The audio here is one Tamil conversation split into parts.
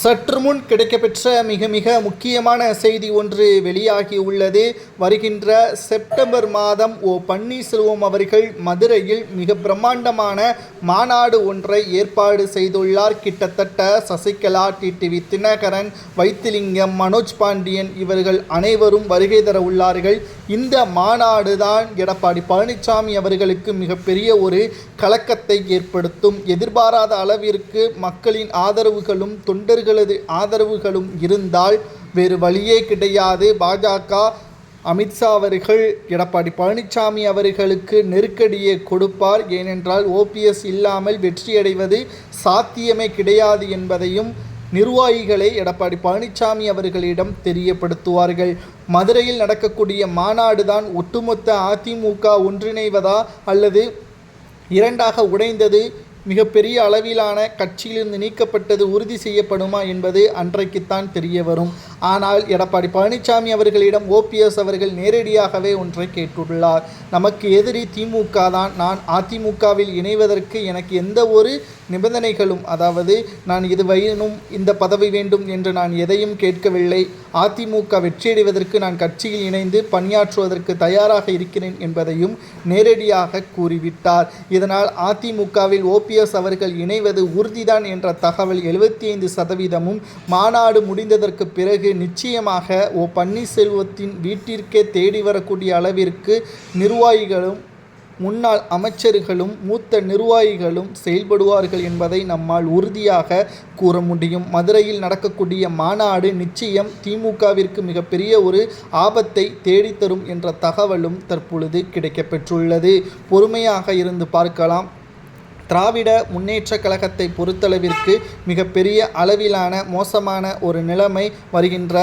சற்று முன் கிடைக்கப்பெற்ற மிக மிக முக்கியமான செய்தி ஒன்று வெளியாகி உள்ளது வருகின்ற செப்டம்பர் மாதம் ஓ பன்னீர்செல்வம் அவர்கள் மதுரையில் மிக பிரம்மாண்டமான மாநாடு ஒன்றை ஏற்பாடு செய்துள்ளார். கிட்டத்தட்ட சசிகலா டிடிவி தினகரன் வைத்திலிங்கம் மனோஜ் பாண்டியன் இவர்கள் அனைவரும் வருகை தர உள்ளார்கள். இந்த மாநாடு தான் எடப்பாடி பழனிசாமி அவர்களுக்கு மிகப்பெரிய ஒரு கலக்கத்தை ஏற்படுத்தும். எதிர்பாராத அளவிற்கு மக்களின் ஆதரவுகளும் அவர்களது ஆதரவுகளும் இருந்தால் வேறு வழியே கிடையாது. பாஜக அமித்ஷா அவர்கள் எடப்பாடி பழனிசாமி அவர்களுக்கு நெருக்கடியை கொடுப்பார். ஏனென்றால் ஓபிஎஸ் இல்லாமல் வெற்றியடைவது சாத்தியமே கிடையாது என்பதையும் நிர்வாகிகளை எடப்பாடி பழனிசாமி அவர்களிடம் தெரியப்படுத்துவார்கள். மதுரையில் நடக்கக்கூடிய மாநாடு தான் ஒட்டுமொத்த அதிமுக ஒன்றிணைவதா அல்லது இரண்டாக உடைந்தது மிகப்பெரிய அளவிலான கட்சியிலிருந்து நீக்கப்பட்டது உறுதி செய்யப்படுமா என்பது அன்றைக்குத்தான் தெரிய வரும் ஆனால் எடப்பாடி பழனிசாமி அவர்களிடம் ஓபிஎஸ் அவர்கள் நேரடியாகவே ஒன்றை கேட்டுள்ளார். நமக்கு எதிரி திமுக தான். நான் அதிமுகவில் இணைவதற்கு எனக்கு எந்த ஒரு நிபந்தனைகளும் அதாவது நான் இது வேணும் இந்த பதவி வேண்டும் என்று நான் எதையும் கேட்கவில்லை. அதிமுக வெற்றியடைவதற்கு நான் கட்சியில் இணைந்து பணியாற்றுவதற்கு தயாராக இருக்கிறேன் என்பதையும் நேரடியாக கூறிவிட்டார். இதனால் அதிமுகவில் ஓபிஎஸ் அவர்கள் இணைவது உறுதிதான் என்ற தகவல் எழுபத்தி ஐந்து சதவீதமும் மாநாடு முடிந்ததற்கு பிறகு பிறகு நிச்சயமாக ஓ பன்னீர்செல்வத்தின் வீட்டிற்கே தேடி வரக்கூடிய அளவிற்கு நிர்வாகிகளும் முன்னாள் அமைச்சர்களும் மூத்த நிர்வாகிகளும் செயல்படுவார்கள் என்பதை நம்மால் உறுதியாக கூற முடியும். மதுரையில் நடக்கக்கூடிய மாநாடு நிச்சயம் திமுகவிற்கு மிகப்பெரிய ஒரு ஆபத்தை தேடித்தரும் என்ற தகவலும் தற்பொழுது கிடைக்கப்பெற்றுள்ளது. பொறுமையாக இருந்து பார்க்கலாம். திராவிட முன்னேற்றக் கழகத்தை பொறுத்தளவிற்கு மிகப்பெரிய அளவிலான மோசமான ஒரு நிலைமை வருகின்ற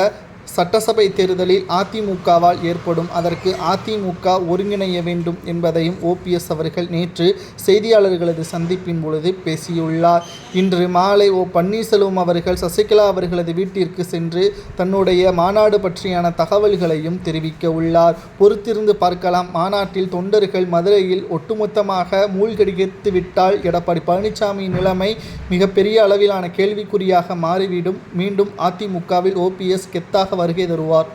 சட்டசபை தேர்தலில் அதிமுகவால் ஏற்படும் அதற்கு அதிமுக ஒருங்கிணைய வேண்டும் என்பதையும் ஓபிஎஸ் அவர்கள் நேற்று செய்தியாளர்களது சந்திப்பின் பொழுது பேசியுள்ளார். இன்று மாலை ஓ பன்னீர்செல்வம் அவர்கள் சசிகலா அவர்களது வீட்டிற்கு சென்று தன்னுடைய மாநாடு பற்றியான தகவல்களையும் தெரிவிக்க உள்ளார். பொறுத்திருந்து பார்க்கலாம் மாநாட்டில் தொண்டர்கள் மதுரையில் ஒட்டுமொத்தமாக மூழ்கடித்து விட்டால் எடப்பாடி பழனிசாமி நிலைமை மிகப்பெரிய அளவிலான கேள்விக்குறியாக மாறிவிடும். மீண்டும் அதிமுகவில் ஓபிஎஸ் கெத்தாக வருகை தருவார்.